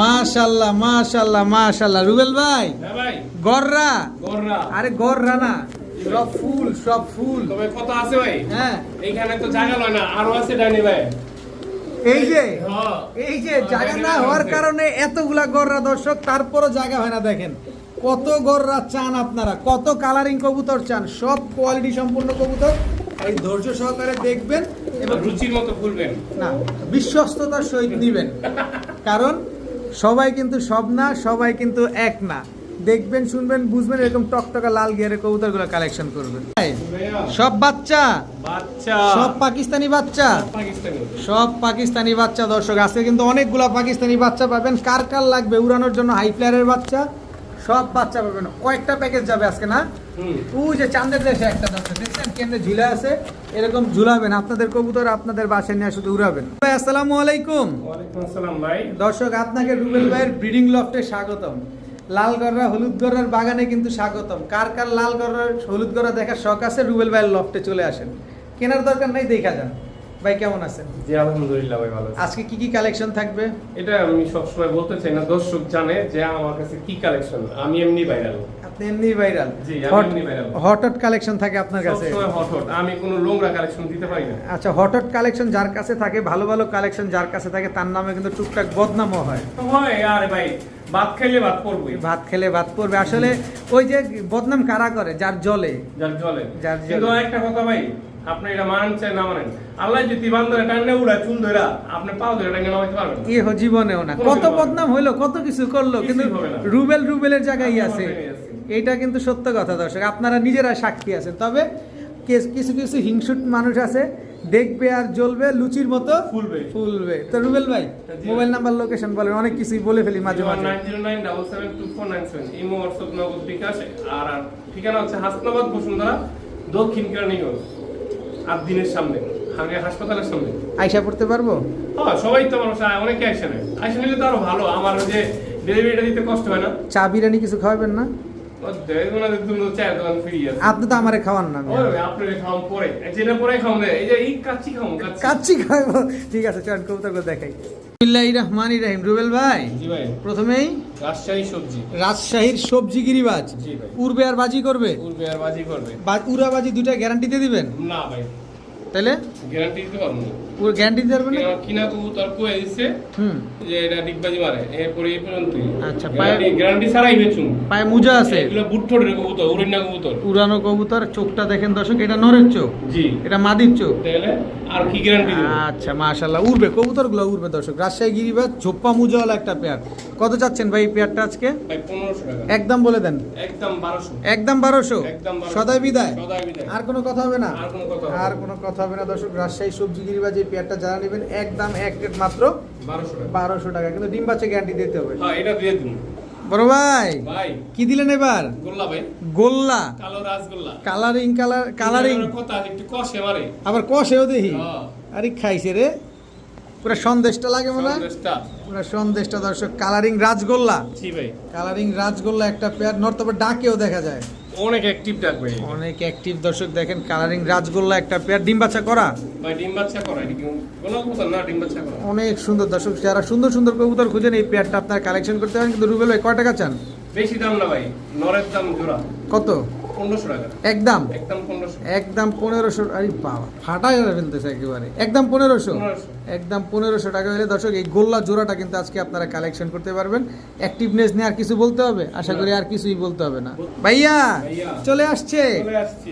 মাশাল্লাহ মাশাল্লাহ মাশাল্লাহ রুবেল ভাই হ্যাঁ ভাই। গররা? গররা। আরে গররা না সব ফুল সব ফুল। তবে কত আছে ভাই? হ্যাঁ। এইখানে তো জায়গা লয় না আরও আছে ডাইনি ভাই। এই যে। এই যে জায়গা না হওয়ার কারণে এতগুলা গররা দর্শক তারপরও জায়গা হয় না দেখেন। কত গররা চান আপনারা কত কালারিং কবুতর চান সব কোয়ালিটি সম্পূর্ণ কবুতর। এই ধৈর্য সহকারে দেখবেন এবং রুচির মতো খুলবেন। না বিশ্বস্ততার সহিত নিবেন। কারণ সবাই কিন্তু সব না সবাই কিন্তু এক না। দেখবেন শুনবেন বুঝবেন এরকম টকটকা লাল গিয়ারের কবুতরগুলো কালেকশন করবেন। সব বাচ্চা? বাচ্চা। সব পাকিস্তানি বাচ্চা? সব পাকিস্তানি বাচ্চা। দর্শক আজকে কিন্তু অনেকগুলা পাকিস্তানি বাচ্চা পাবেন। কার কার লাগবে? উড়ানোর জন্য হাই ফ্লায়ারের বাচ্চা? সব বাচ্চা পাবেন। কয়েকটা প্যাকেজ যাবে আজকে না? ওই যে চাঁদের দেশে একটা দর্শক দেখছেন? কেন্দ্রে ঝুলে আছে এরকম ঝুলাবেন। আপনাদের কবুতর আপনাদের বাসায় নিয়ে শুধু উড়াবেন। ভাই আসসালামু আলাইকুম। আসসালাম ভাই। দর্শক আপনাকে রুবেল ভাইয়ের ব্রিডিং লফটে স্বাগতম। লাল গররা হলুদ গররার বাগানে কিন্তু স্বাগতম। কার কার লাল গররার হলুদ গররা দেখার শখ আছে রুবেল ভাইয়ের লফটে চলে আসেন। কেনার দরকার নাই দেখা যান। ভাই কেমন আছেন? জি আলহামদুলিল্লাহ ভাই ভালো আজকে কি কি কালেকশন থাকবে? এটা আমি সবসময় বলতে চাই না দর্শক জানে যে আমার কাছে কি কালেকশন। আমি এমনি ভাইরাল আপনি এমনি ভাইরাল জি, আমি এমনি কালেকশন থাকে আপনার কাছে? সবসময় আমি কোনো লোংরা কালেকশন দিতে পারি না। আচ্ছা কালেকশন যার কাছে থাকে ভালো ভালো কালেকশন যার কাছে থাকে তার নামে কিন্তু টুকটাক বদনামও হয়। হয় আরে ভাই ভাত খাইলে ভাত পড়বই ভাত খেলে ভাত পড়বে আসলে ওই যে বদনাম কারা করে? যার জলে। যার জলে। যার জলে। একটা কথা ভাই আপনি এটা মানেন চাই না মানেন। আল্লাহ যদি বান্ধরে টান্নে উড়া চুল ধরা আপনি পাও ধরে টাঙ্গে নামাইতে পারবেন না। কি হো জীবনেও না। কত বদনাম হইল কত কিছু করল কিন্তু রুবেল রুবেলের জায়গায় আছে। এইটা কিন্তু সত্য কথা দর্শক। আপনারা নিজেরা সাক্ষী আছেন। তবে কিছু কিছু হিংসুট মানুষ আছে দেখবে আর জ্বলবে লুচির মতো ফুলবে। ফুলবে। তো রুবেল ভাই মোবাইল নাম্বার লোকেশন বলেন অনেক কিছুই বলে ফেলি মাঝে মাঝে। 090972497 ইমো হোয়াটসঅ্যাপ নগদ বিকাশ আর ঠিকানা হচ্ছে হাসনাবাদ বসুন্ধরা দক্ষিণ কেরানীগঞ্জ আর দিনের সামনে আমি হাসপাতালের সামনে। আইসা পড়তে পারব? হ্যাঁ সবাই তো মানুষ অনেকে আইসে নেয়। আইসে নিলে তো আরও ভালো আমার যে ডেলিভারিটা দিতে কষ্ট হয় না। চা বিরিয়ানি কিছু খাওয়াবেন না? আপনি তো আমারে খাওয়ান না কাচ্চি খাওয়াবো ঠিক আছে চল কবুতর দেখাই। রুবেল ভাই প্রথমেই রাজশাহী সবজি। রাজশাহীর সবজি গিরিবাজ। ভাই। আর বাজি করবে? আর বাজি করবে। বা- উড়াবাজি দুইটা গ্যারান্টি দিয়ে দিবেন? না ভাই। তাহলে গ্যারান্টি দিতে পারব না। পুরো গ্যারান্টি দিতে পারবেন কিনা- কয়ে দিচ্ছে হুম। যে এটা ডিগবাজি মারে এরপরে এই পর্যন্তই। আচ্ছা, গ্যারান্টি গ্যারান্টি ছাড়াই বেচুন। পায়ে মোজা আছে। এগুলো কবুতর উড়িনা কবুতর। উড়ানো কবুতর চোখটা দেখেন দর্শক এটা নরের চোখ। জি। এটা মাদির চোখ। তাহলে আর কি গ্যারান্টি আচ্ছা মাশাল্লাহ উড়বে কবুতরগুলো উড়বে দর্শক। রাজশাহী গিরিবাজ ঝোপ্পা মুজাওয়ালা একটা পেয়ার। কত চাচ্ছেন ভাই পেয়ারটা আজকে? একদম বলে দেন। একদম বারোশো। একদম বারোশো? একদম 1200 সদাই বিদায়? সদাই বিদায়। আর কোনো কথা হবে না? আর কোনো কথা হবে না। আর কোনো কথা হবে না দর্শক। রাজশাহী সবজি গিরিবাজ পেয়ারটা যারা নেবেন একদম এক রেট মাত্র বারোশো টাকা। কিন্তু ডিম বাচ্চা গ্যারান্টি দিতে হবে। হ্যাঁ বড় ভাই কি দিলেন এবার? গোল্লা ভাই। গোল্লা। কালো রাসগোল্লা। কালারিং কালার কালারিং কথা একটু কষে মারে। আবার কষেও দেখি। আরে খাইছে রে। পুরো সন্দেশটা লাগে মনে হয়? সন্দেশটা। পুরো সন্দেশটা দর্শক। কালারিং রাজগোল্লা জি ভাই। কালারিং রাজগোল্লা একটা পেয়ার নর তবে ডাকেও দেখা যায়। অনেক অ্যাক্টিভ ডাকবে অনেক অ্যাক্টিভ দর্শক দেখেন কালারিং রাজগোল্লা একটা পেয়ার ডিম বাচ্চা করা? ভাই ডিম বাচ্চা করা কোনো কবুতর? না ডিম বাচ্চা করা। অনেক সুন্দর দর্শক যারা সুন্দর সুন্দর কবুতর খুঁজেন এই পেয়ারটা আপনারা কালেকশন করতে পারেন কিন্তু রুবেল ভাই কয় টাকা চান? বেশি দাম না ভাই নরের দাম জোড়া। কত? পনেরোশো টাকা। একদম? একদম পনেরোশো। একদম পনেরোশো আরে বাবা ফাটাই ফেলতেছে একেবারে। একদম পনেরোশো? পনেরোশো। একদম পনেরোশো টাকা হলে দর্শক এই গোল্লা জোড়াটা কিন্তু আজকে আপনারা কালেকশন করতে পারবেন। অ্যাক্টিভনেস নিয়ে আর কিছু বলতে হবে? আশা করি আর কিছুই বলতে হবে না। ভাইয়া। চলে আসছে।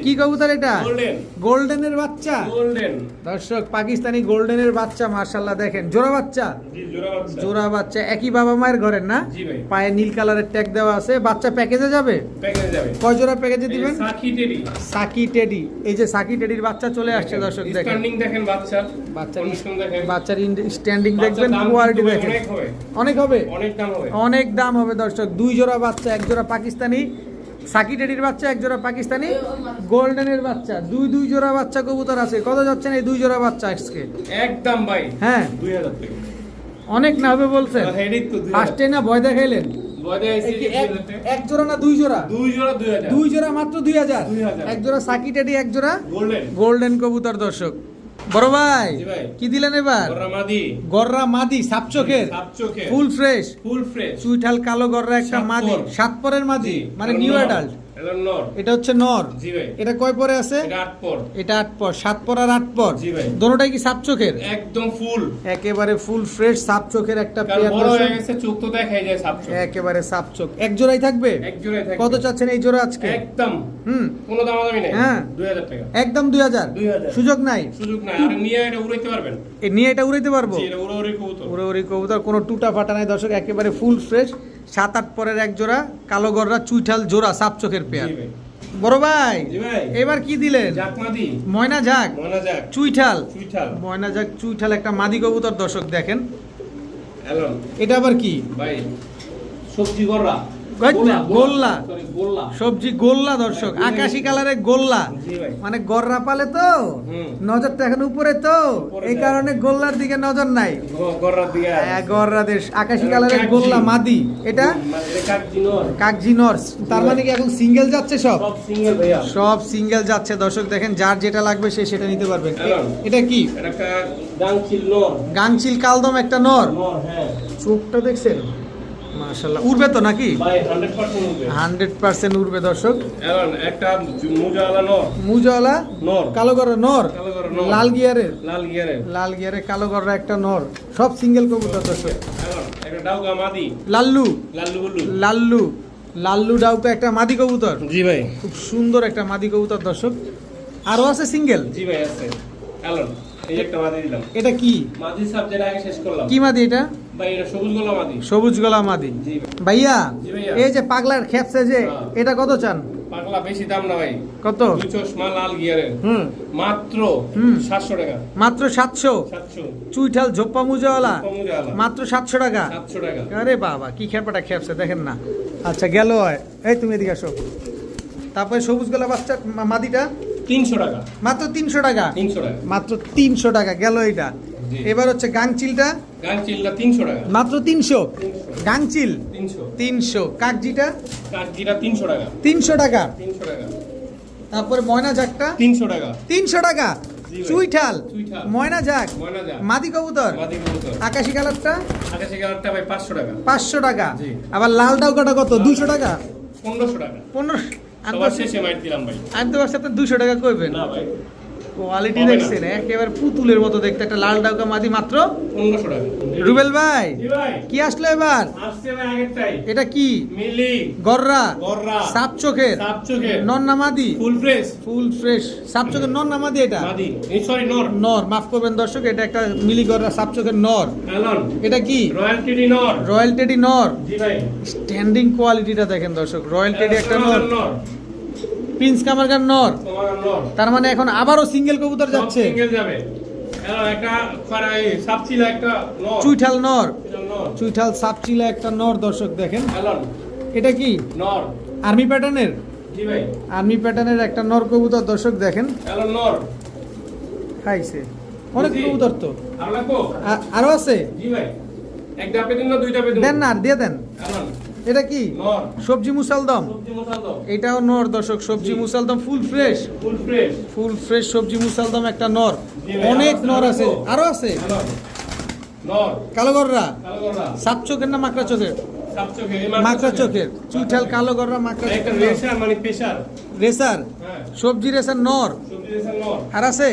কি কবুতর এটা? গোল্ডেন গোল্ডেনের বাচ্চা? দর্শক পাকিস্তানি গোল্ডেনের বাচ্চা মার্শাল্লাহ দেখেন। জোড়া বাচ্চা? জোড়া বাচ্চা। একই বাবা মায়ের ঘরের না? পায়ে নীল কালারের ট্যাগ দেওয়া আছে। বাচ্চা প্যাকেজে যাবে? কয় জোড়া প্যাকেজে দিবেন? সাকি টেডি এই যে সাকি টেডির বাচ্চা চলে আসছে দর্শক দেখেন। বাচ্চার কন্ডিশন দেখেন। বাচ্চার স্ট্যান্ডিং দেখবেন কোয়ালিটি দেখেন। অনেক হবে। অনেক দাম হবে। অনেক দাম হবে দর্শক। দুই জোড়া বাচ্চা এক জোড়া পাকিস্তানি। সাকি টেডির বাচ্চা এক জোড়া পাকিস্তানি। গোল্ডেনের বাচ্চা। দুই দুই জোড়া বাচ্চা কবুতর আছে। কত যাচ্ছেন এই দুই জোড়া বাচ্চা আজকে? একদম ভাই। হ্যাঁ। দুই হাজার অনেক না হবে বলছেন? ফার্স্টে না ভয় দেখাইলেন? এক- জোড়া না দুই জোড়া? দুই জোড়া মাত্র দুই হাজার। এক জোড়া সাকি টেডি এক জোড়া গোল্ডেন গোল্ডেন কবুতর দর্শক। বড় ভাই কি দিলেন এবার? গররা মাদি। সাপ চোখের। ফুল ফ্রেশ। Full fresh. চুইঠাল কালো গররা একটা মাদি সাতপরের সাত পরের মাদি মানে নিউ অ্যাডাল্ট। এটা হচ্ছে নর। এটা কয় পরে আছে? এটা আট পর। এটা আট পর। সাত পর আর আট পর? দোনোটাই কি সাপ চোখের? একদম ফুল। একেবারে ফুল ফ্রেশ সাপ চোখের একটা পেয়ার বড় দর্শক। গেছে চোখ তো দেখাই যায় সাপ চোখ। একেবারে সাপ চোখ। এক জোড়াই থাকবে? এক কত চাচ্ছেন এই জোড়া আজকে? একদম। হুম। কোনো দামাদামি নেই। হ্যাঁ। টাকা। একদম দুই হাজার? 2000 সুযোগ নাই? সুযোগ নাই। আর নিয়ে এটা উড়াইতে পারবেন? নিয়ে এটা উড়াইতে পারব? জি এটা কবুতর। কোনো টুটা ফাটা নাই দর্শক একেবারে ফুল ফ্রেশ। সাত আট পরের এক জোড়া কালো গররা চুইঠাল জোড়া সাপ চোখের পেয়ার। বড় ভাই এবার কি দিলেন? ময়না ঝাক যাক। চুইঠাল। ময়না ঝাক চুইঠাল একটা মাদি কবুতর দর্শক দেখেন। এটা আবার কি? ভাই সবজি গররা। গোল্লা। সবজি গোল্লা দর্শক। আকাশি গোল্লা। মানে গররা পালে তো? নজরটা এখন উপরে তো? এই কারণে গোল্লার দিকে নজর নাই। গররা দিয়ে হ্যাঁ, দেশ আকাশি কালারের গোল্লা মাদি। এটা? কাকজি নর্স। তার মানে কি এখন সিঙ্গেল যাচ্ছে সব? সব সিঙ্গেল যাচ্ছে। দর্শক দেখেন যার যেটা লাগবে সে সেটা নিতে পারবেন হ্যালো। এটা কি? গাংচিল কালদম একটা নর। নর হ্যাঁ। চোখটা দেখছেন? মাশাল্লাহ উড়বে তো নাকি? ভাই 100% উঠবে হান্ড্রেড পার্সেন্ট উড়বে দর্শক। একটা মুজাওয়ালা নর। কালো গররা নর। লাল গিয়ারের? লাল গিয়ারে লাল গিয়ারে কালো গররা একটা নর। সব সিঙ্গেল কবুতর দর্শক। লাল্লু। লাল্লু লাল্লু। ডাউকা একটা মাদি কবুতর। জি ভাই। খুব সুন্দর একটা মাদি কবুতর দর্শক। আরও আছে সিঙ্গেল? জি ভাই আছে। এই একটা মাদি দিলাম। এটা কি? মাদি সাবজেক্ট আগে শেষ করলাম। কি মাদি এটা? ভাই এটা সবুজ গোলা মাদি। সবুজ গলা মাদি। জি ভাইয়া এই যে পাগলার খেপছে যে হ্যাঁ। এটা কত চান? পাগলা বেশি দাম না ভাই। কত? চশমা লাল গিয়ারের। হুম। মাত্র। সাতশো টাকা। মাত্র চুইঠাল ঝোপ্পা মুজাওয়ালা? মাত্র সাতশো টাকা? সাতশো টাকা। আরে বাবা কি খেপাটা খেপছে দেখেন না। আচ্ছা গেল হয়। এই তুমি এদিকে আসো। তারপরে সবুজ গলা বাচ্চা মাদিটা? তিনশো টাকা। মাত্র তিনশো টাকা? তিনশো টাকা। মাত্র তিনশো টাকা গেল এটা এবার হচ্ছে গাংচিলটা? তিনশো টাকা। মাত্র তিনশো? গাংচিল? তিনশো। তিনশো। কাকজিটা? কাকজিটা তিনশো টাকা। তিনশো টাকা। তিনশো টাকা। তারপরে ময়না ঝাকটা তিনশো টাকা। তিনশো টাকা। চুইঠাল। ময়না ময়না মাদি কবুতর? আকাশি কালারটা? আকাশি কালারটা ভাই পাঁচশো টাকা। পাঁচশো টাকা। আবার লাল ডাউকাটা কত? দুশো টাকা? পনেরোশো টাকা। পনেরো আমি তো- শেষে মাইট দিলাম ভাই। আমি তো ভাবছি আপনি দুশো টাকা করবেন না ভাই। কোয়ালিটি। দেখছেন একেবারে পুতুলের মতো দেখতে একটা লাল ডাউকা মাদি মাত্র। পনেরোশো টাকা। রুবেল ভাই কি আসলো এবার? এটা কি? মিলি। গররা। গররা। সাপ চোখের। সাপ চোখের নন্না মাদি। Full fresh. Full fresh. সাপ চোখের নন্না মাদি এটা? সরি নর। নর মাফ করবেন দর্শক এটা একটা মিলি গররা সাপ চোখের নর। এটা কি? রয়্যাল টিডি নর। রয়্যাল টেডি নর। জি ভাই। স্ট্যান্ডিং কোয়ালিটিটা দেখেন দর্শক রয়্যাল টেডি একটা নর। নর। প্রিন্স কামারগার নর। তার মানে এখন আবারও সিঙ্গেল কবুতর যাচ্ছে। সিঙ্গেল যাবে। চুইঠাল নর। চুইঠাল সাপচিলা একটা নর দর্শক দেখেন। এটা কি? নর। আর্মি প্যাটার্নের? আর্মি প্যাটার্নের একটা নর কবুতর দর্শক দেখেন। নর। খাইছে। অনেক কবুতর তো। আর আছে? দেন না আর দিয়ে দেন। এটা কি? সবজি মুসালদম এটাও নর দর্শক সবজি। মুসালদম ফুল ফ্রেশ। Full fresh. সবজি মুসালদম একটা নর। অনেক নর আছে। আরও আছে? কালো গররা সাপ চোখের না মাকড়া চোখের? মাকড়া চোখের। চুইঠাল কালো গররা মাকড়া। রেশার মানে রেসার হ্যাঁ। সবজি রেসার নর। আর আছে?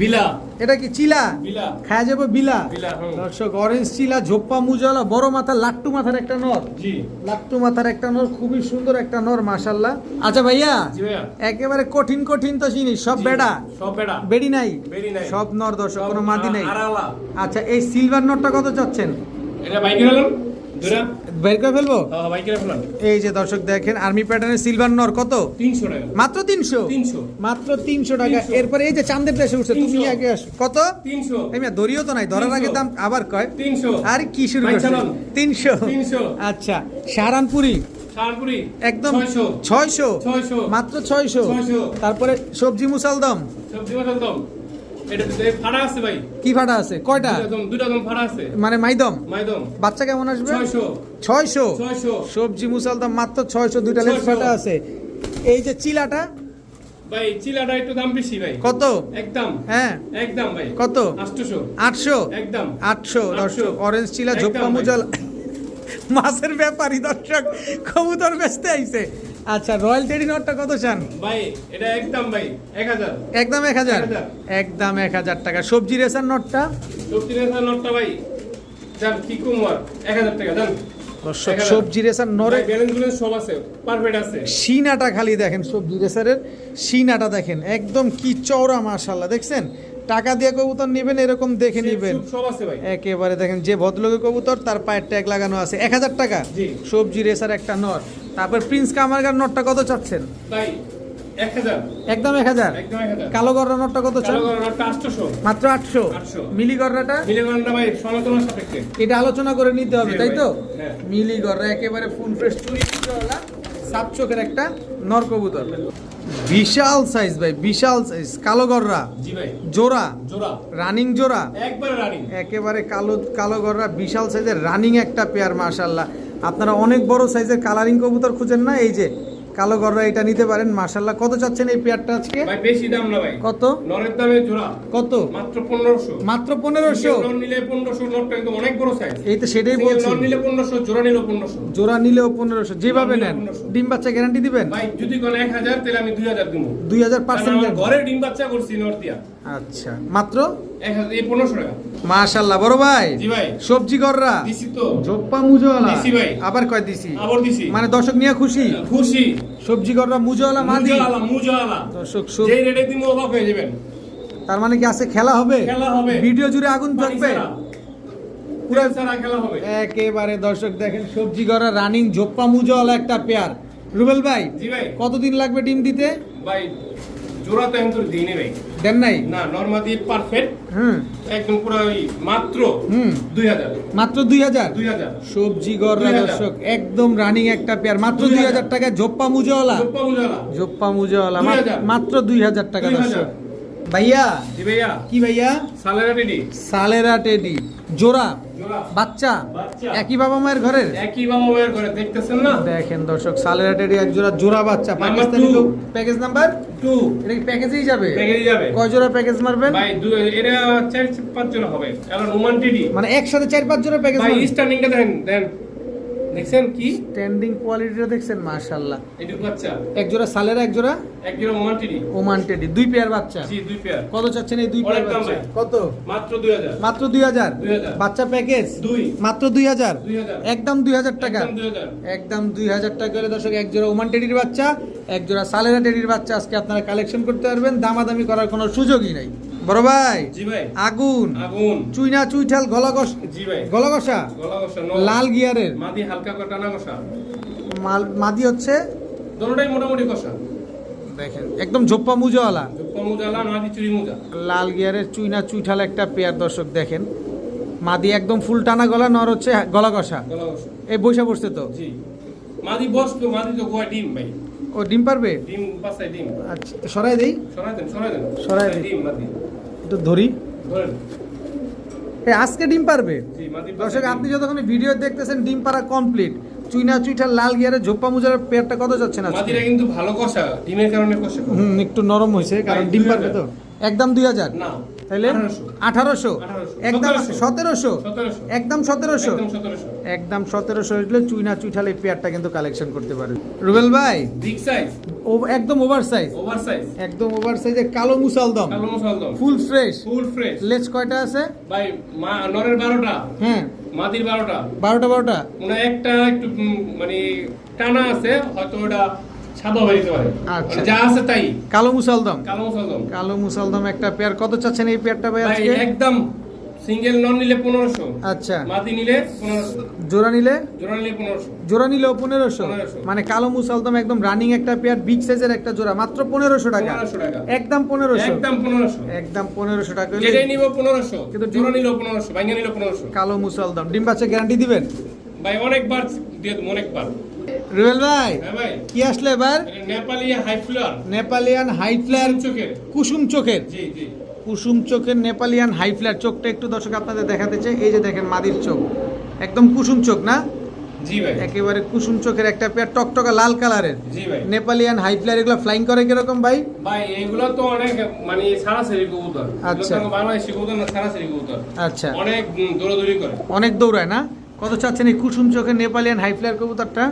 বিলা। এটা কি চিলা? বিলা। খাওয়া যাব বিলা। দর্শক অরেঞ্জ চিলা ঝোপ্পা মুজলা বড় মাথা লাট্টু মাথার একটা নর। লাট্টু মাথার একটা নর খুবই সুন্দর একটা নর মাশাল্লাহ আচ্ছা ভাইয়া একেবারে কঠিন কঠিন তো জিনিস সব বেড়া? সব বেড়া। বেড়ি নাই? সব নর দর্শক কোনো মাদি নাই। আচ্ছা এই সিলভার নটটা কত চাচ্ছেন? এটা বাইকে গেলাম দুরা বের করে ফেলব? হ্যাঁ ফেলাম এই যে দর্শক দেখেন আর্মি প্যাটার্নের সিলভার নর কত? তিনশো টাকা। মাত্র তিনশো? মাত্র তিনশো টাকা। এরপরে এই যে দেশে উঠছে তুমি 300 আগে আসো। কত? তিনশো। এই দড়িও তো নাই ধরার আগে দাম আবার কয়? তিনশো। আর কি শুরু করছে? তিনশো। আচ্ছা সাহারানপুরি। একদম ছয়শো। মাত্র ছয়শো। তারপরে সবজি মুসালদম। সবজি মশলা দম এটা এ ফাড়া আছে ভাই। কি ফাটা আছে? কয়টা? দুটা দম ফাড়া আছে। মানে মাইদম? মাইদম। বাচ্চা কেমন আসবে? ছয়শো। ছয়শো? ছয়শো। সবজি মুসালদম মাত্র ছয়শো দুইটা লেস ফাটা আছে। এই যে চিলাটা? ভাই চিলাটা একটু দাম বেশি ভাই। কত? একদম। হ্যাঁ। একদম ভাই। কত? আটশো? একদম। আটশো দর্শক অরেঞ্জ চিলা একদম ঝোপ্পা মুজাল। মাছের ব্যাপারই দর্শক কবুতর বেচতে আইছে। আচ্ছা রয়্যাল টেডি নটটা কত চান? ভাই এটা একদম ভাই এক হাজার। একদম এক হাজার? এক হাজার। একদম এক হাজার টাকা। সবজি রেসার নটটা? সবজি রেসার নটটা ভাই যান কি কুমার এক হাজার টাকা যান দর্শক সবজি রেসার নরে সব আছে পারফেক্ট আছে। সিনাটা খালি দেখেন সবজি রেসারের সিনাটা দেখেন। একদম কি চওড়া মাশাল্লাহ দেখছেন? টাকা দিয়ে কবুতর নেবেন এরকম দেখে নেবেন। একেবারে দেখেন যে ভদ্রলোকের কবুতর তার পায়ের ট্যাগ লাগানো আছে। এক হাজার টাকা। সবজি রেসার একটা নট তারপর প্রিন্স কামারগার নটটা কত চাচ্ছেন? ভাই একদম এক হাজার? কালো গররা নটটা কত চান? মাত্র আটশো। 800 মিলি গররাটা? এটা আলোচনা করে নিতে হবে তাই তো? হ্যাঁ। মিলি গররা একেবারে ফুল ফ্রেশ চুরি সাত চোখের একটা নর কবুতর বিশাল সাইজ ভাই বিশাল সাইজ কালো গররা জি ভাই। জোড়া রানিং জোড়া। একবারে রানিং একেবারে কালো কালো গররা বিশাল সাইজের রানিং একটা পেয়ার মাশাল্লাহ আপনারা অনেক বড় সাইজের কালারিং কবুতর খুঁজেন না? এই যে কালো গররা এটা নিতে পারেন মাশাল্লাহ কত চাচ্ছেন এই পেয়ারটা আজকে? ভাই বেশি দাম না ভাই। কত? নরের দামে জোড়া। কত? মাত্র পনেরোশো। মাত্র পনেরোশো? নন নিলে পনেরোশো নটটা কিন্তু অনেক বড় সাইজ এই তো সেটাই বলছি। নন নিলে পনেরোশো জোড়া নিলে পনেরোশো। জোড়া নিলেও পনেরোশো। যেভাবে নেন। ডিম বাচ্চা গ্যারান্টি দিবেন? ভাই যদি কোনো এক হাজার তাহলে আমি দুই হাজার দিব। দুই হাজার পার্সেন্ট ঘরে ডিম বাচ্চা করছি নর্থ দিয়া। আচ্ছা। মাত্র? মাশাল্লাহ বড় ভাই? সবজি জোপ্পা মুজোয়ালা আবার কয় দিছি? মানে দর্শক নিয়ে খুশি? খুশি। সবজি মাদি? মুজালা মুজালা দর্শক তার মানে কি আছে খেলা হবে। ভিডিও জুড়ে আগুন থাকবে? একেবারে দর্শক দেখেন সবজি রানিং ঝোপ্পা মুজোয়ালা একটা পেয়ার রুবেল ভাই কতদিন লাগবে ডিম দিতে? ভাই জোড়া তো এখন দিইনি ভাই। দেন নাই? না নর্মাদি পারফেক্ট হুম। একদম পুরো মাত্র হুম। দুই হাজার। মাত্র দুই হাজার? দুই হাজার। সবজি গড়রা 2000 দর্শক একদম রানিং একটা পেয়ার মাত্র দুই 2000 হাজার টাকা ঝোপ্পা মুজওয়ালা। চোপ্পা মুজাওয়ালা। জোপ্পা মুজোয়ালা মাত্র 2000 মাত্র দুই হাজার টাকা দর্শক। ভাইয়া? জি ভাইয়া। কি ভাইয়া? সালেরা টেডি। সালেরা টেডি। জোড়া। বাচ্চা। একই বাবা মায়ের ঘরের? একই বাবা মায়ের ঘরে দেখতেছেন না? দেখেন দর্শক সালেরা টেডি এক জোড়া জোড়া বাচ্চা। পাকিস্তানি লোক প্যাকেজ নাম্বার টু এটা কি প্যাকেজেই যাবে? প্যাকেজেই যাবে। কয় জোড়া প্যাকেজ মারবেন? ভাই দুই এটা চার পাঁচ জোড়া হবে। এখন ওমান টিডি মানে একসাথে চার পাঁচ জোড়া প্যাকেজ ভাই স্ট্যান্ডিংটা দেখেন দেন দেখছেন কি? স্ট্যান্ডিং কোয়ালিটিটা দেখছেন মাশাআল্লাহ। এটুকু বাচ্চা। এক জোড়া সালেরা এক জোড়া এক জোড়া ওমান টিডি। Oman teddy. দুই পেয়ার বাচ্চা। জি দুই পেয়ার কত চাচ্ছেন এই দুই পেয়ার বাচ্চা? কত? মাত্র দুই হাজার। মাত্র দুই হাজার? 2000 বাচ্চা প্যাকেজ দুই। মাত্র দুই হাজার? 2000 একদম দুই হাজার টাকা। একদম দুই হাজার। একদম দুই হাজার টাকা করে দর্শক এক জোড়া ওমান টেডির বাচ্চা এক জোড়া সালেরা টেডির বাচ্চা। আজকে আপনারা কালেকশন করতে পারবেন। দামাদামি করার কোনো সুযোগই নাই। বড় ভাই জি ভাই। আগুন আগুন। চুইনা চুইঠাল গলাগস জি ভাই। গলাগসা? গলা কষা লাল গিয়ারের। মাদি হালকা মাদি হচ্ছে? দোনোটাই মোটামুটি কষা দেখেন একদম ঝোপ্পা মুজোওয়ালা। লাল মাদি চুরি মুজা। লাল গিয়ারের চুইনা চুইঠাল একটা পেয়ার দর্শক দেখেন। মাদি একদম ফুল টানা গলা নর হচ্ছে গলা কষা এই বৈশা তো? জি। মাদি বস মাদি তো গোয়া ডিম ভাই। ও ডিম পারবে? ডিম পাশায় ডিম। আচ্ছা সরাই দেই। সরাই দেন সরাই দেন। সরাই দেন। ডিম মাদি। একটু ধরি। আজকে ডিম পারবে? দর্শক আপনি যতক্ষণ ভিডিও দেখতেছেন ডিম পারা কমপ্লিট চুইনা চুইটা লাল গিয়ারের ঝোপ্পা মুজার পেয়ারটা কত যাচ্ছে না মাদিরা কিন্তু ভালো কষা ডিমের কারণে কষা হুম একটু নরম হয়েছে কারণ ডিম পারবে তো? একদম দুই হাজার? না। তাইলে আঠারোশো। একদম সতেরোশো। একদম সতেরোশো। একদম সতেরোশো। হলে চুইনা এই পেয়ারটা কিন্তু কালেকশন করতে পারে। রুবেল ভাই বিগ সাইজ একদম ওভার সাইজ ওভার সাইজ একদম ওভার সাইজে কালো মুসালদম কালো ফুল ফ্রেশ ফুল ফ্রেশ লেজ কয়টা আছে? ভাই মা নরের বারোটা। হ্যাঁ। মাদির বারোটা। বারোটা বারোটা। মানে একটা একটু মানে টানা আছে হয়তো ওটা সাদা হয়ে যেতে পারে। আচ্ছা। মানে যা আছে তাই। কালো মুসালদম। কালো মশালদম কালো মুসালদম একটা পেয়ার। কত চাচ্ছেন এই পেয়ারটা ভাই ভাই আজকে? একদম সিঙ্গেল নন নিলে পনেরোশো। আচ্ছা। মাদি নিলে পনেরোশো। জোড়া নিলে? জোড়া নিলে পনেরোশো। জোড়া নিলেও 1500 মানে কালো মুসালদম একদম রানিং একটা পেয়ার বিগ সাইজের একটা জোড়া। মাত্র পনেরোশো টাকা। একদম পনেরোশো। একদম পনেরোশো। একদম পনেরোশো টাকা যেটাই নিব কিন্তু জোড়া কালো মুসালদম। ডিম বাচ্চা গ্যারান্টি দিবেন? ভাই অনেকবার দিয়ে অনেকবার। রুবেল ভাই হ্যাঁ কি আসলে এবার? নেপালিয়ান হাই ফ্লার কুসুম চোখের। কুসুম চোখের। নেপালিয়ান হাই ফ্লার চোখটা একটু দর্শক আপনাদের দেখাতে চাই। এই যে দেখেন মাদির চোখ। একদম কুসুম চোখ না? জি ভাই। একেবারে কুসুম চোখের একটা পেয়ার টকটকা লাল কালারের। জি ভাই। নেপালিয়ান হাই ফ্লায়ার এগুলো ফ্লাইং করে কীরকম ভাই? ভাই এগুলো তো অনেক মানে সরাসরি কবুতর। আচ্ছা। বাংলাদেশি কবুতর না সরাসরি কবুতর। আচ্ছা। অনেক দৌড়াদৌড়ি করে। অনেক দৌড়ায় না? কত চাচ্ছেন এই কুসুম চোখের নেপালিয়ান হাই ফ্লায়ার কবুতরটা?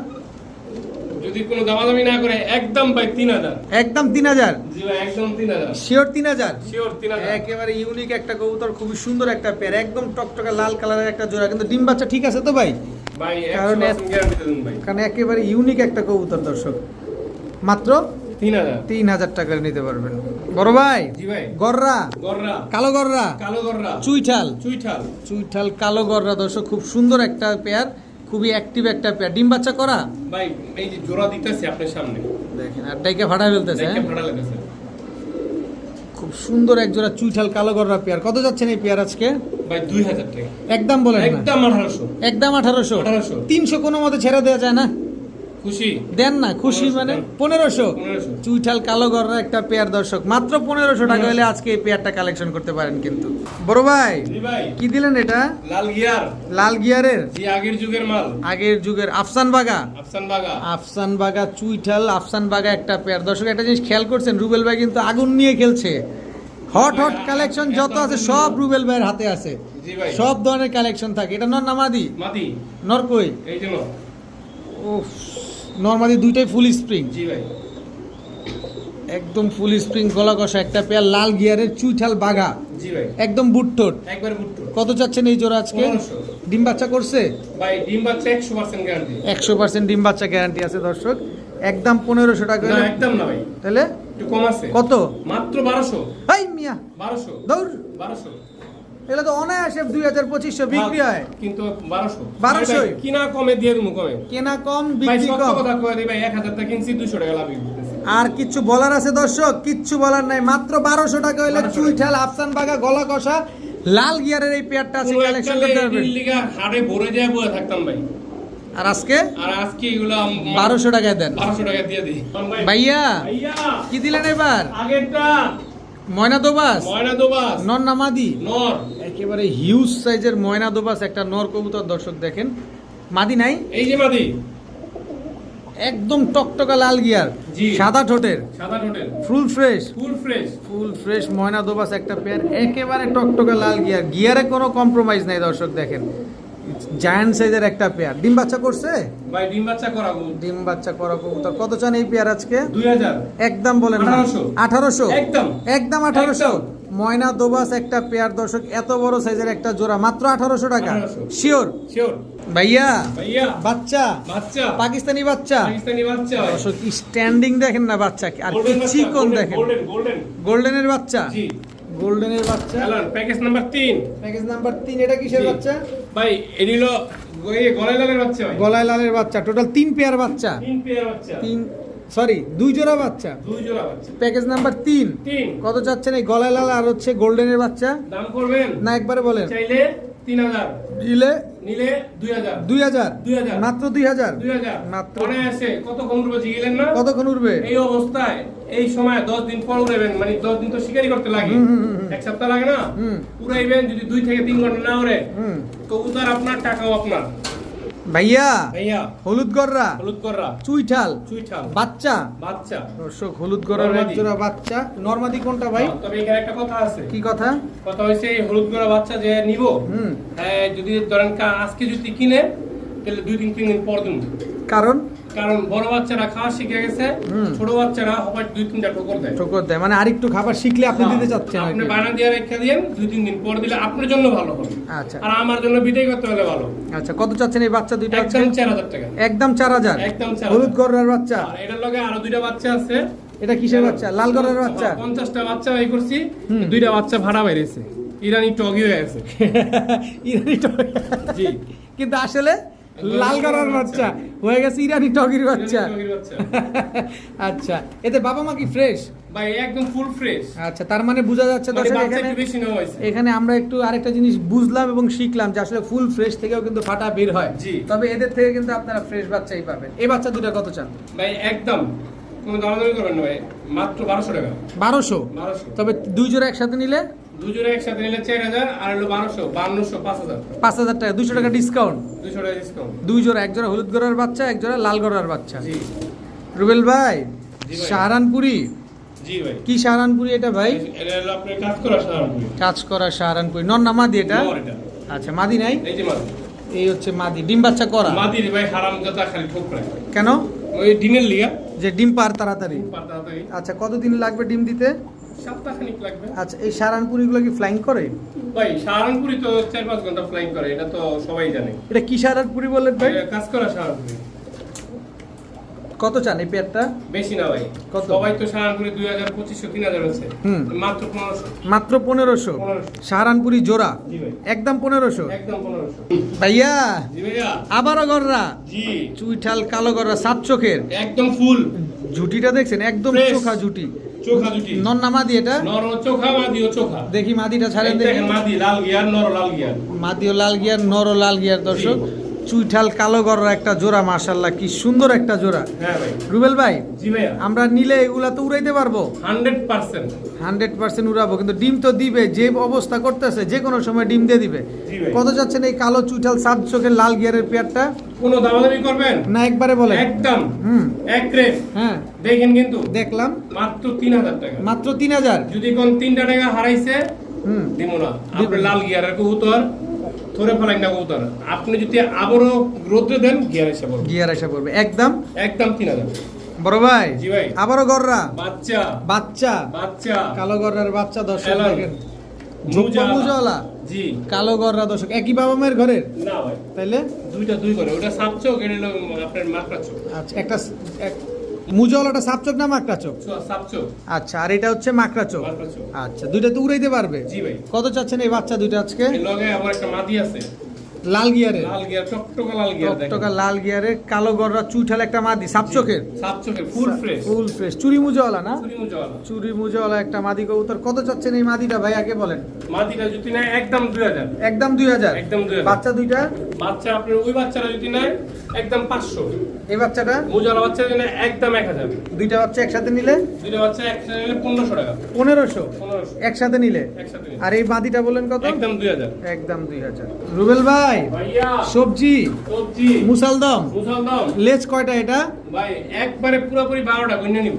যদি কোনো দামাদামি না করে একদম ভাই তিন হাজার। একদম তিন হাজার? জি ভাই একদম তিন হাজার। শিওর তিন হাজার? শিওর তিন হাজার। একেবারে ইউনিক একটা কবুতর খুবই সুন্দর একটা পেয়ার একদম টকটকা লাল কালারের একটা জোড়া। কিন্তু ডিম বাচ্চা ঠিক আছে তো ভাই? ভাই কারণ কারণ একেবারে ইউনিক একটা কবুতর দর্শক। মাত্র তিন হাজার। টাকার নিতে পারবেন। বড় ভাই গররা? কালো গররা? কালো গররা। চুইঠাল? চুইঠাল। চুইঠাল কালো গররা দর্শক খুব সুন্দর একটা পেয়ার খুবই অ্যাক্টিভ একটা পেয়ার ডিম বাচ্চা করা? ভাই এই যে জোড়া দিতেছে আপনার সামনে। দেখেন আর ডাইকে ফাটা ফেলতেছে হ্যাঁ? খুব সুন্দর এক জোড়া চুইঠাল কালো গররা পেয়ার। কত যাচ্ছেন এই পেয়ার আজকে? ভাই দুই হাজার টাকা। একদম বলেন একদম আঠারোশো। একদম আঠারোশো। 1800 তিনশো কোনো মতে ছেড়ে দেওয়া যায় না? খুশি? দেন না খুশি মানে পনেরোশো। চুইঠাল কালো গররা একটা পেয়ার দর্শক। মাত্র পনেরোশো টাকা হলে আজকে এই পেয়ারটা কালেকশন করতে পারেন কিন্তু। বড় ভাই কি দিলেন এটা? লাল গিয়ার। লাল গিয়ারের? আগের যুগের মাল। আগের যুগের আফসান বাগা। আফসান বাগা। আফসান বাগা চুইঠাল আফসান বাগা একটা পেয়ার। দর্শক একটা জিনিস খেয়াল করছেন রুবেল ভাই কিন্তু আগুন নিয়ে খেলছে। হট হট কালেকশন যত আছে সব রুবেল ভাইয়ের হাতে আছে। সব ধরনের কালেকশন থাকে। এটা নর নামাদি মাদি? নর কই? এই জন্য নর্মালি দুইটাই ফুল স্প্রিং জি ভাই। একদম ফুল স্প্রিং গলা কষা একটা পেয়ার লাল গিয়ারের চুইঠাল বাঘা। জি ভাই। একদম বুটটোট একবার বুটটোট কত চাচ্ছেন এই জোড়া আজকে? ডিম বাচ্চা করছে? ভাই ডিম বাচ্চা 100% গ্যারান্টি 100% ডিম বাচ্চা গ্যারান্টি আছে দর্শক। একদম 1500 টাকা না একদম না ভাই। তাহলে? একটু কম আছে। কত? মাত্র 1200 হাই মিয়া। 1200 দৌড়। 1200 তো অনায়াসে দুই হাজার পঁচিশশো বিক্রি হয়। কিন্তু বারোশো। বারোশো। কিনা কমে দিয়ে দেবো কমে। কেনা কম বিক্রি কম। এক কিনছি দুশো টাকা লাভ আর কিচ্ছু বলার আছে দর্শক কিচ্ছু বলার নাই। মাত্র বারোশো টাকা হইলে চুল ঠাল আফসান বাগা গলা কষা লাল গিয়ারের এই পেয়ারটা আছে কালেকশন করতে হাড়ে ভরে যায় থাকতাম ভাই। আর আজকে? আর আজকে এগুলো টাকায় দেন। বারোশো টাকা দিয়ে দিই। ভাইয়া ভাইয়া কি দিলেন এবার? আগেরটা ময়না দোবাস ময়না দোবাস নর নামাদি? নর। একেবারে হিউজ সাইজের ময়না দোবাস একটা নর কবুতর দর্শক দেখেন। মাদি নাই? এই যে মাদি। একদম টকটকা লাল গিয়ার। সাদা ঠোঁটের। সাদা total full fresh full fresh full fresh ময়না দোবাস একটা পেয়ার একেবারে টকটকা লাল গিয়ার। গিয়ারে কোনো কম্প্রোমাইজ নাই দর্শক দেখেন। জায়ান্ট সাইজের একটা পেয়ার ডিম বাচ্চা করছে? ভাই ডিম বাচ্চা করাবো। ডিম বাচ্চা করা কবুতর কত চান এই পেয়ার আজকে? দুই হাজার। একদম বলেন 1800 আঠারোশো। একদম। একদম আঠারোশো। একদম। ময়না দোবাস একটা পেয়ার দর্শক এত বড় সাইজের একটা জোড়া। মাত্র আঠারোশো টাকা। শিওর শিওর ভাইয়া? ভাইয়া। বাচ্চা? বাচ্চা। পাকিস্তানি বাচ্চা? পাকিস্তানি বাচ্চা দর্শক স্ট্যান্ডিং দেখেন না বাচ্চা। আর কি চিকন দেখেন। গোল্ডেনের বাচ্চা? জি। গোল্ডেনের বাচ্চা। চালান প্যাকেজ নাম্বার তিন। প্যাকেজ নাম্বার তিন এটা কিসের বাচ্চা? ভাই এটি হলো এই গলায় লালের বাচ্চা ভাই। গলায় লালের বাচ্চা। টোটাল তিন পেয়ার বাচ্চা। তিন পেয়ার বাচ্চা। 3 সরি দুই জোড়া বাচ্চা। দুই জোড়া বাচ্চা। প্যাকেজ নাম্বার তিন। তিন। কত চাচ্ছেন এই গলায় লাল আর হচ্ছে গোল্ডেনের বাচ্চা? দাম করবেন? না একবারে বলেন। চাইলে নিলে দুই হাজার। দুই হাজার। 2000 মাত্র দুই হাজার? মাত্র। আছে কত কম রুপে গেলেন না? কতক্ষণ উঠবে এই অবস্থায় এই সময় দশ দিন পর উড়াবেন মানে দশ দিন তো শিকারি করতে লাগে। এক সপ্তাহ লাগে না। উড়াইবেন যদি দুই থেকে তিন ঘণ্টা না উড়ে তো কবুতর আপনার টাকাও আপনার। ভাইয়া ভাইয়া। হলুদ গররা হলুদ ঠাল চুইঠাল চুইঠাল। বাচ্চা। বাচ্চা। দর্শক হলুদ গররা। বাচ্চারা বাচ্চা। নরমাদি কোনটা ভাই? তবে এখানে একটা কথা আছে। কি কথা? কথা হইছে এই হলুদ গররা বাচ্চা যে নিব হুম। হ্যাঁ, যদি ধরেন আজকে যদি কিনে তাহলে দুই দিন তিন দিন পর দিন। কারণ? কারণ বড় বাচ্চারা খাওয়া শিখে গেছে ছোট বাচ্চারা হবার দুই তিনটা ঠোকর দেয়। ঠোকর দেয়। মানে আরেকটু খাবার শিখলে আপনি দিতে চাচ্ছেন আপনি বানা দিয়ে রেখে দিন দুই তিন দিন পর দিলে আপনার জন্য ভালো হবে। আচ্ছা। আর আমার জন্য বিদায় করতে হলে ভালো। আচ্ছা কত চাচ্ছেন এই বাচ্চা দুইটা একদম চার হাজার টাকা। একদম চার হাজার? একদম 4000 হলুদ গররার বাচ্চা? আর এটার লগে আরও দুইটা বাচ্চা আছে। এটা কিসের বাচ্চা? লাল গররার বাচ্চা? হ্যাঁ, পঞ্চাশটা বাচ্চা বাই করছি। দুইটা বাচ্চা ভাড়া বাইরেছে। ইরানি টগি হয়ে আছে। ইরানি টগি। জি। কিন্তু আসলে লাল গররার বাচ্চা। হয়ে গেছে ইরানি টগির বাচ্চা। আচ্ছা এতে বাবা মা কি ফ্রেশ ভাই একদম ফুল ফ্রেশ আচ্ছা তার মানে বোঝা যাচ্ছে মানে দর্শক এখানে এখানে আমরা একটু আরেকটা জিনিস বুঝলাম এবং শিখলাম যে আসলে ফুল ফ্রেশ থেকেও কিন্তু ফাটা বের হয়। তবে এদের থেকে কিন্তু আপনারা ফ্রেশ বাচ্চাই পাবেন। এই বাচ্চা দুটো কত চান? ভাই একদম। কোনো দামাদামি করবেন না ভাই। মাত্র বারোশো টাকা। বারোশো। তবে দুই জোড়া একসাথে নিলে একসাথে নিলে আর হলো টাকা টাকা ডিসকাউন্ট দুশো টাকা ডিসকাউন্ট দুই জোড়া এক জোড়া হলুদ গড়ার বাচ্চা এক জোড়া লাল গড়ার বাচ্চা। জি। রুবেল ভাই সাহারানপুরি? জি ভাই। কি সাহারানপুরি এটা ভাই? এটা হলো আপনার কাজ করা সাহায্য কাজ করা সাহারানপুরি। নন না মাদি এটা? আচ্ছা মাদি নাই? এই যে মাদি। এই হচ্ছে মাদি। ডিম বাচ্চা করা? মাদির ভাই হারাম জাতা খালি ঠোকরায় কেন? ওই ডিমের লিগা যে ডিম পার তাড়াতাড়ি। আচ্ছা কতদিন লাগবে ডিম দিতে? লাগবে। আচ্ছা এই সাহারানপুরিগুলো কি ফ্লাইং করে? ভাই সাহারানপুরি তো চার পাঁচ ঘণ্টা ফ্লাইং করে এটা তো সবাই জানে। এটা কি সাহারানপুরি বললেন ভাই? কাজ করা সাহারানপুরি কত চান এই পেয়ারটা? বেশি না ভাই। কত? সবাই তো সাহারানপুরি দুই হাজার পঁচিশশো তিন হাজার হুম। মাত্র পনেরোশো। মাত্র পনেরোশো? 1500 সাহারানপুরি জোড়া? একদম পনেরোশো? একদম পনেরোশো। ভাইয়া আবারও গররা? চুইঠাল কালো গররা সাত চোখের? একদম ফুল। জুটিটা দেখছেন? একদম চোখা জুটি চোখা দুটি নন না মাদি এটা? নর চোখা মাদি ও চোখা। দেখি মাদিটা ছাড়েন দেখি। দেখেন মাদি লাল গিয়ার নর লাল গিয়ার। ও লাল গিয়ার নর লাল গিয়ার দর্শক। চুইঠাল কালো গররা একটা জোড়া মাশাল্লাহ কি সুন্দর একটা জোড়া। হ্যাঁ রুবেল ভাই আমরা নিলে এগুলা তো উড়াইতে পারব? Hundred percent. হান্ড্রেড পার্সেন্ট উড়াবো কিন্তু ডিম তো দিবে যে অবস্থা করতেছে যে কোনো সময় ডিম দিয়ে দিবে। কত যাচ্ছেন এই কালো চুইঠাল সাত চোখের লাল গিয়ারের পেয়ারটা? কোনো দামাদামি করবেন? না একবারে বলে একদম। হুম। এক রেট। হ্যাঁ। দেখেন কিন্তু। দেখলাম। মাত্র তিন হাজার টাকা। মাত্র তিন হাজার? যদি কোন তিনটা টাকা হারাইছে হুম। দিব না। লাল গিয়ারের কবুতর। থরে ফেলাই না কবুতর আপনি যদি আবারও রোদ্রে দেন গিয়ার এসে পড়বে। গিয়ার এসে পড়বে। একদম? একদম তিন হাজার বড় ভাই জি ভাই। আবারও গররা? বাচ্চা। বাচ্চা? বাচ্চা। কালো গররার বাচ্চা দর্শক দেখেন। মুজালা। মুজালা। জি। কালো গররা দর্শক। একই বাবা মায়ের ঘরের? না ভাই। তাইলে? দুইটা দুই করে। ওটা সাপ এটা আপনার মাকড়া চোখ। আচ্ছা একটা এক মুজওয়ালাটা সাপ চোখ না মাকড়া চোখ আচ্ছা আর এটা হচ্ছে মাকড়া চোখ আচ্ছা দুইটা তো উড়াইতে পারবে? কত চাচ্ছেন এই বাচ্চা দুইটা আজকে? লগে আমার একটা মাদি আছে। লাল গিয়ারে? লাল গিয়ার টকটকা লাল গিয়ার টকটকা লাল গিয়ারে কালো গররা চুইঠাল একটা মাদি সাপ চোখের? সাপ ফুল ফ্রেশ ফুল ফ্রেশ চুরি মুজওয়ালা না? চুরি মুজওয়ালা। চুরি মুজওয়ালা একটা মাদি কবুতর। কত চাচ্ছেন এই মাদিটা ভাই আগে বলেন? মাদিটা যদি নেয় একদম দুই হাজার। একদম দুই হাজার? একদম 2000 বাচ্চা দুইটা? বাচ্চা আপনার ওই বাচ্চারা যদি নেয় একদম পাঁচশো। এই বাচ্চাটা? মুজালা বাচ্চা একদম এক হাজার। দুইটা বাচ্চা একসাথে নিলে? দুইটা বাচ্চা একসাথে নিলে পনেরোশো টাকা। পনেরোশো? পনেরোশো। একসাথে নিলে? একসাথে। আর এই মাদিটা বলেন কত? একদম দুই হাজার। একদম দুই হাজার। রুবেল ভাই ভাইয়া সবজি মুসালদম লেজ কয়টা এটা? ভাই একবারে পুরোপুরি বারোটা নিব।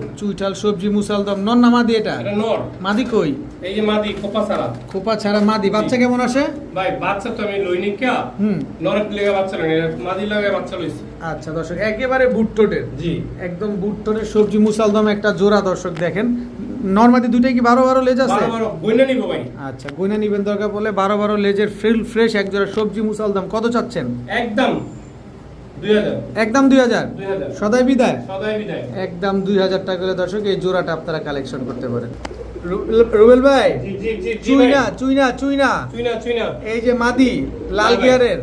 সবজি মুসালদম নন না মাদি এটা? নর। মাদি কই? এই যে মাদি খোপা সারা খোপা ছাড়া মাদি। বাচ্চা কেমন আসে? ভাই বাচ্চা তো আমি লইনি কে। হুম। নরের লেগে বাচ্চা লইনি মাদি লাগে বাচ্চা লইছি। আচ্ছা দর্শক একেবারে বুটটোটের জি। একদম বুটটোনের সবজি মুসালদম একটা জোড়া দর্শক দেখেন। নর্মাদি দুইটাই কি বারো বারো লেজ আছে? আচ্ছা গয়না নিবেন দরকার বলে বারো বারো লেজের ফ্রিল ফ্রেশ এক জোড়া সবজি মুসালদম কত চাচ্ছেন? একদম একদম দুই হাজার? দুই সদাই বিদায়? একদম দুই হাজার টাকা করে দর্শক এই জোড়াটা আপনারা কালেকশন করতে পারেন। রুবেল ভাই? চুইনা ভাই। চুইনা চুইনা চুইনা। চুইনা এই যে মাদি লাল গিয়ারের।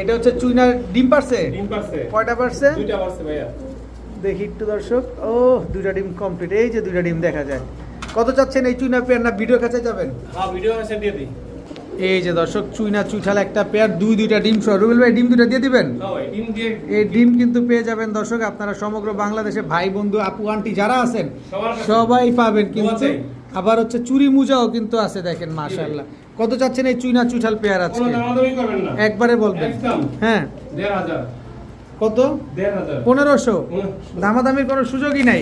এটা হচ্ছে চুইনার ডিম পারছে? ডিম পারছে। কয়টা পারছে? দুইটা পারছে ভাইয়া। দেখি একটু দর্শক। ও দুইটা ডিম কমপ্লিট এই যে দুইটা ডিম দেখা যায়। কত চাচ্ছেন এই চুইনা পেয়ার না ভিডিও কাছে যাবেন? হ্যাঁ ভিডিও আছে দিয়ে দিই। এই যে দর্শক চুইনা চুইঠাল একটা পেয়ার দুই দুইটা ডিম সহ। রুবেল ভাই ডিম দুইটা দিয়ে দিবেন? হ্যাঁ এই ডিম কিন্তু পেয়ে যাবেন দর্শক আপনারা সমগ্র বাংলাদেশে ভাই বন্ধু আপু আন্টি যারা আছেন সবাই পাবেন কিন্তু। আবার হচ্ছে চুরি মুজাও কিন্তু আছে দেখেন মাশাআল্লাহ। কত চাচ্ছেন এই চুইনা চুইঠাল পেয়ার না। একবারে বলবেন। হ্যাঁ। দেড় হাজার। কত? পনেরোশো। দামাদামির কোনো সুযোগই নাই।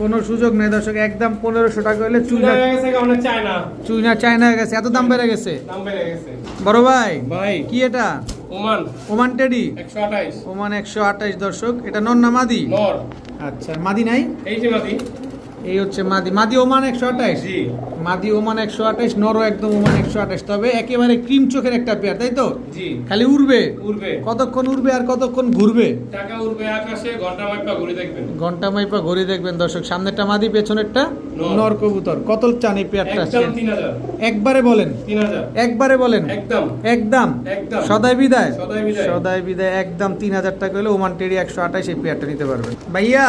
কোনো সুযোগ নেই দর্শক একদম পনেরোশো টাকা হলে চুইনা চুইনা হয়ে গেছে আমরা চায় না চায়না হয়ে গেছে। এত দাম বেড়ে গেছে। বেড়ে ভাই ভাই। কি এটা? ওমান। Oman teddy? ওমান একশো আঠাইশ দর্শক। এটা নন না মাদি? আচ্ছা মাদি নাই? এই যে মাদি। এই হচ্ছে মাদি। মাদি ওমান একশো আঠাশ? মাদি ওমান একশো আঠাশ নরো একদম ওমান একশো আঠাশ। তবে একেবারে ক্রিম চোখের একটা পেয়ার তাই তো? খালি উড়বে? উড়বে। কতক্ষণ উড়বে আর কতক্ষণ ঘুরবে? টাকা উড়বে আকাশে ঘণ্টা মাইপা ঘুরে দেখবেন। ঘণ্টা মাইপা ঘুরে দেখবেন দর্শক সামনেরটা মাদি পেছনেরটা? নর। কবুতর। কত চান এই পেয়ারটা? একবারে বলেন। একবারে বলেন। একদম। সদাই বিদায়। সদাই বিদায়। একদম তিন হাজার টাকা হলে ওমান টেরি একশো আঠাইশ এই পেয়ারটা নিতে পারবেন। ভাইয়া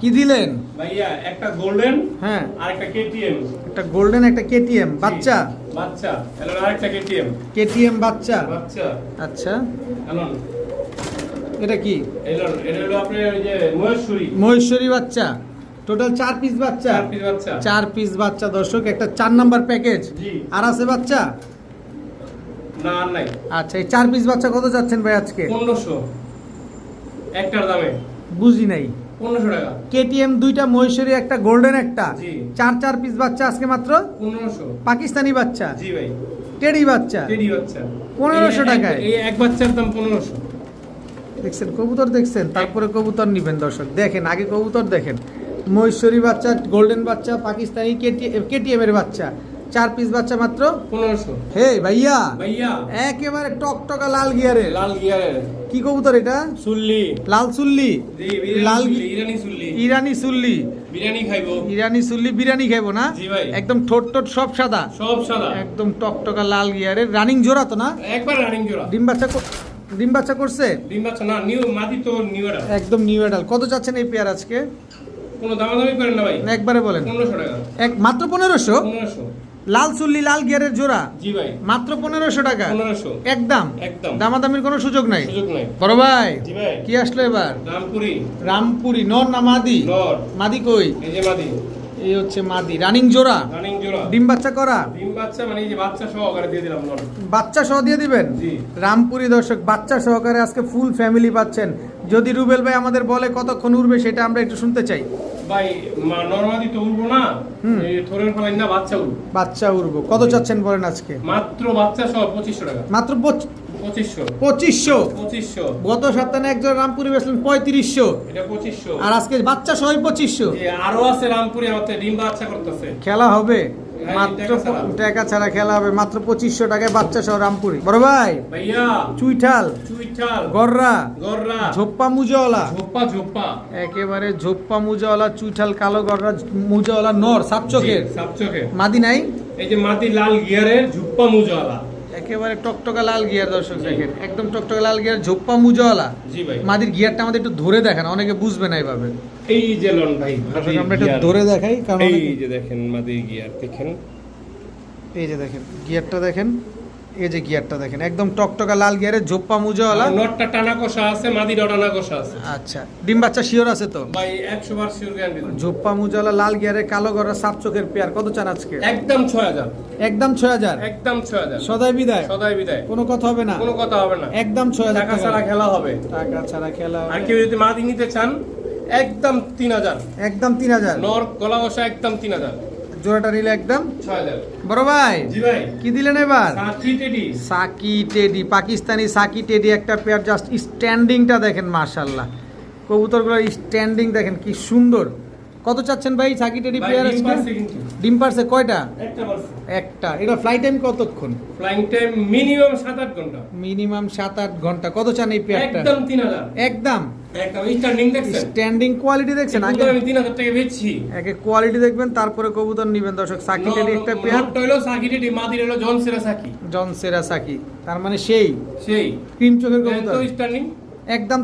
কি দিলেন? ভাইয়া একটা গোল্ডেন হ্যাঁ। আর একটা কেটিএম। একটা গোল্ডেন একটা কেটিএম। বাচ্চা? বাচ্চা। আরেকটা কেটিএম। কেটিএম বাচ্চা? বাচ্চা। আচ্ছা। এলন এটা কি? এলন এটা হলো আপনার ওই যে মহেশ্বরী মহেশ্বরী বাচ্চা। টোটাল চার পিস বাচ্চা। চার পিস বাচ্চা। দর্শক একটা চার নাম্বার প্যাকেজ আর আছে বাচ্চা? না নাই। আচ্ছা এই চার পিস বাচ্চা কত যাচ্ছেন ভাই আজকে? পনেরোশো। একটার দামে। বুঝি নাই। পনেরোশো টাকা। কেটিএম দুইটা মহেশ্বরী একটা গোল্ডেন একটা। চার চার পিস বাচ্চা আজকে মাত্র? পনেরোশো। পাকিস্তানি বাচ্চা। জি ভাই। টেডি বাচ্চা। টেডি বাচ্চা। 1500 টাকায়? এই এক বাচ্চার দাম পনেরোশো। দেখছেন কবুতর দেখছেন। তারপরে কবুতর নিবেন দর্শক। দেখেন আগে কবুতর দেখেন। মহেশ্বরী বাচ্চা গোল্ডেন বাচ্চা পাকিস্তানি কেটিএম এর বাচ্চা। চার পিস বাচ্চা মাত্র? পনেরোশো। হে ভাইয়া! ভাইয়া। একেবারে টকটকা লাল গিয়ারের। লাল গিয়ারের। কি কবুতর এটা? সুল্লি লাল সুল্লি লাল ইরানি সুল্লি ইরানি সুল্লি বিরিয়ানি খাইবো। ইরানি সুল্লি বিরিয়ানি খাইবো না? একদম ঠোঁট টোট সব সাদা। সব সাদা। একদম টকটকা লাল গিয়ারের। রানিং জোড়া তো না? একবার রানিং জোড়া। ডিম বাচ্চা ডিম বাচ্চা করছে? ডিম বাচ্চা না নিউ মাটি তো নিউ একদম নিউ এডাল কত চাচ্ছেন এই পেয়ার আজকে? কোনো দামাদামি করেন না ভাই। একবারে বলেন। টাকা। এক মাত্র পনেরোশো? পনেরোশো। লাল চুল্লি লাল গিয়ারের জোড়া? জি ভাই। মাত্র পনেরোশো টাকা? পনেরোশো। একদম? একদম। দামাদামির কোনো সুযোগ নাই? সুযোগ নাই। বড় ভাই জি ভাই। কি আসলো এবার? রামপুরি। রামপুরি নর না মাদি? নর। মাদি কই? এই যে মাদি। এই হচ্ছে মাদি। রানিং জোড়া? রানিং জোড়া। ডিম বাচ্চা করা? ডিম বাচ্চা মানে এই যে বাচ্চা সহকারে দিয়ে দিলাম বাচ্চা সহ দিয়ে দিবেন? জি। রামপুরি দর্শক বাচ্চা সহকারে আজকে ফুল ফ্যামিলি পাচ্ছেন। যদি রুবেল ভাই আমাদের বলে কতক্ষণ উড়বে সেটা আমরা একটু শুনতে চাই। ভাই মা নরমাদি তো উঠবো না। থোরের ফলাই না বাচ্চা উঠবো বাচ্চা উঠবো কত চাচ্ছেন বলেন আজকে? মাত্র বাচ্চা সহ পঁচিশশো টাকা। মাত্র পঁচিশশো। পঁচিশশো। গত সপ্তাহে একজন রামপুরি বেসলেন পঁয়ত্রিশশো। আর আজকে বাচ্চা পঁচিশশো। যে আরও আছে রামপুরি ডিম বাচ্চা করতেছে। খেলা হবে। মাত্র টাকা ছাড়া। খেলা হবে। মাত্র পঁচিশশো টাকায় বাচ্চা সহ রামপুরি। বড় ভাই চুইঠাল গররা ঝোপ্পা মুজওয়ালা। একেবারে ঝোপ্পা মুজওয়ালা চুইঠাল কালো গররা মুজওয়ালা নর সাপ চোখের মাদি নাই? এই যে মাটি লাল গিয়ারের ঝুপ্পা মুজাওয়ালা। একেবারে টকটকা লাল গিয়ার দর্শক দেখেন। একদম টকটকা লাল গিয়ার ঝোপ্পা মুজওয়ালা। জি ভাই। মাদির গিয়ারটা আমাদের একটু ধরে দেখেন অনেকে বুঝবে না এইভাবে এই যে লন ভাই আমরা একটু ধরে দেখাই কারণ এই যে দেখেন মাদির গিয়ার দেখেন। এই যে দেখেন গিয়ারটা দেখেন। এই যে গিয়ারটা দেখেন একদম টকটকা লাল গিয়ারের ঝোপ্পা মুজওয়ালা। নটটা টানা কষা আছে মাদিটা টানা কষা আছে। আচ্ছা ডিম বাচ্চা শিওর আছে তো? ভাই একশো বার শিওর গ্যারান্টি ঝোপ্পা মুজওয়ালা লাল গিয়ারের কালো গররা সাপ চোখের পেয়ার কত চান আজকে? একদম ছয় হাজার। একদম ছয় হাজার? একদম ছয় হাজার। সদাই বিদায়? সদাই বিদায়। কোনো কথা হবে না? কোনো কথা হবে না। একদম ছয় হাজার টাকা ছাড়া খেলা হবে। টাকা ছাড়া খেলা আর কেউ যদি মাদি নিতে চান একদম তিন হাজার। একদম তিন হাজার? নর গলা কষা একদম তিন হাজার। জোড়াটা নিলে একদম? বড় ভাই? কি দিলেন এবার? সাকি টেডি। পাকিস্তানি সাকি টেডি একটা পেয়ার জাস্ট স্ট্যান্ডিংটা দেখেন মার্শাল্লাহ কবুতরগুলোর স্ট্যান্ডিং দেখেন কি সুন্দর। কত চাচ্ছেন ভাই সাকি টেডি পেয়ার আজকে? পারছে ডিম পারছে কয়টা? একটা এটা ফ্লাইট টাইম কতক্ষণ? ফ্লাইং টাইম মিনিমাম সাত আট ঘণ্টা। মিনিমাম সাত আট ঘণ্টা। কত চান এই পেয়ারটা একদম তিন হাজার। একদম? একদম স্টার্নিং দেখছেন? স্ট্যান্ডিং কোয়ালিটি দেখছেন? আগে আমি তিন হাজার টাকা বেচছি। একে কোয়ালিটি দেখবেন তারপরে কবুতর নিবেন। দর্শক সাকি টেডি একটা পেয়ার নটটা সাকি টেডি মাদির হলো জন সেরা সাকি জন সেরা সাকি তার মানে সেই। সেই। ক্রিম চোখের তো কবুতর। একদম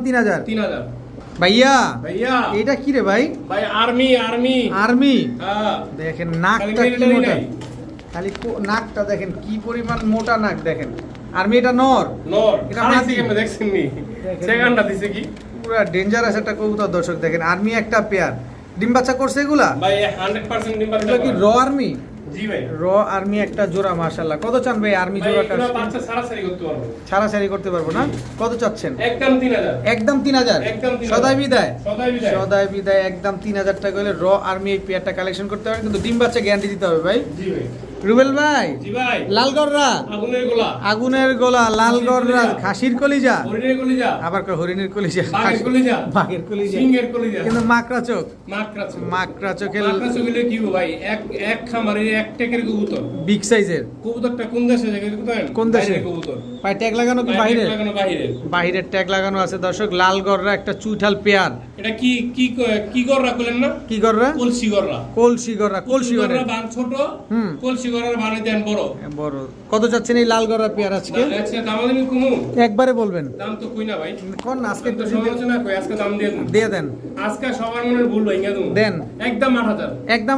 ভাইয়া ভাইয়া। এটা কি রে ভাই? ভাই আর্মি আর্মি আর্মি হ্যাঁ। দেখেন নাকটা কি মোটা? খালি নাকটা দেখেন কি পরিমাণ মোটা নাক দেখেন। আর্মি এটা নর। নর। এটা মাদি। দেখছেন নি দেখেন। দিছে কি? পুরা ডেঞ্জারাস একটা কবুতর দর্শক দেখেন আর্মি একটা পেয়ার ডিম বাচ্চা করছে এগুলা? ভাই হান্ড্রেড পার্সেন্ট ডিম্বার এগুলো কি র আর্মি জি ভাই। র আর্মি একটা জোড়া মাশাল্লাহ কত চান ভাই আর্মি জোড়াটা? বাচ্চা সারাসারি করতে পারব। ছাড়াছাড়ি করতে পারব না? কত চাচ্ছেন? একদম তিন হাজার। একদম তিন হাজার? একদম তিন সদাই বিদায়। সদাই বিদায়। সদাই বিদায় একদম তিন হাজার টাকা হলে র আর্মি এই পেয়ারটা কালেকশন করতে হবে কিন্তু ডিম বাচ্চা গ্যারান্টি দিতে হবে ভাই। জি ভাই। রুবেল ভাই? লালগড়রা আগুনের গোলা। লালগড়রা কলিজা। খাসির কলিজা? আবার হরিণের কলিজা? বাঘের কলিজা। কিন্তু মাকড়া চোখ। মাকড়া চোখ। মাকড়া চোখের কি ভাই? এক এক খামারে এক টেকের কবুতর। বিগ সাইজের। কবুতরটা কোন দেশে? কোন দেশে? কবুতর। ট্যাগ লাগানো কি বাইরে বাইরে বাইরের। ট্যাগ লাগানো আছে দর্শক। লালগড়রা একটা চুইঠাল পেয়ার। এটা কি কি ক- গররা না? কি গররা কলসি গররা কলসি গররা কলসি গররা ছোট হুম। কলসি গররা বানাই দেন বড়। বড়। কত চাচ্ছেন এই লাল গররা পেয়ার আজকে? দাম দিন কুমু। একবারে বলবেন। দাম তো কই না ভাই? কোন আজকে আজকে তো সমালোচনা কই আজকে দাম দিয়ে দিন। দিয়ে দেন। আজকে সবার মনের ভুল ভাই ইঙ্গা দেন। একদম একদম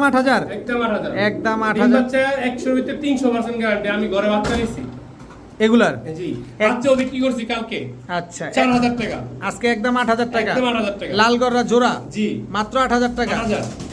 বাচ্চা ভিতরে গ্যারান্টি আমি ঘরে বাচ্চা নিচ্ছি এগুলার? জি। বিক্রি করছি কালকে। আচ্ছা চার হাজার টাকা। আজকে একদম আট হাজার টাকা। একদম আট হাজার টাকা। লাল জোড়া? জি। মাত্র আট হাজার টাকা। আট হাজার।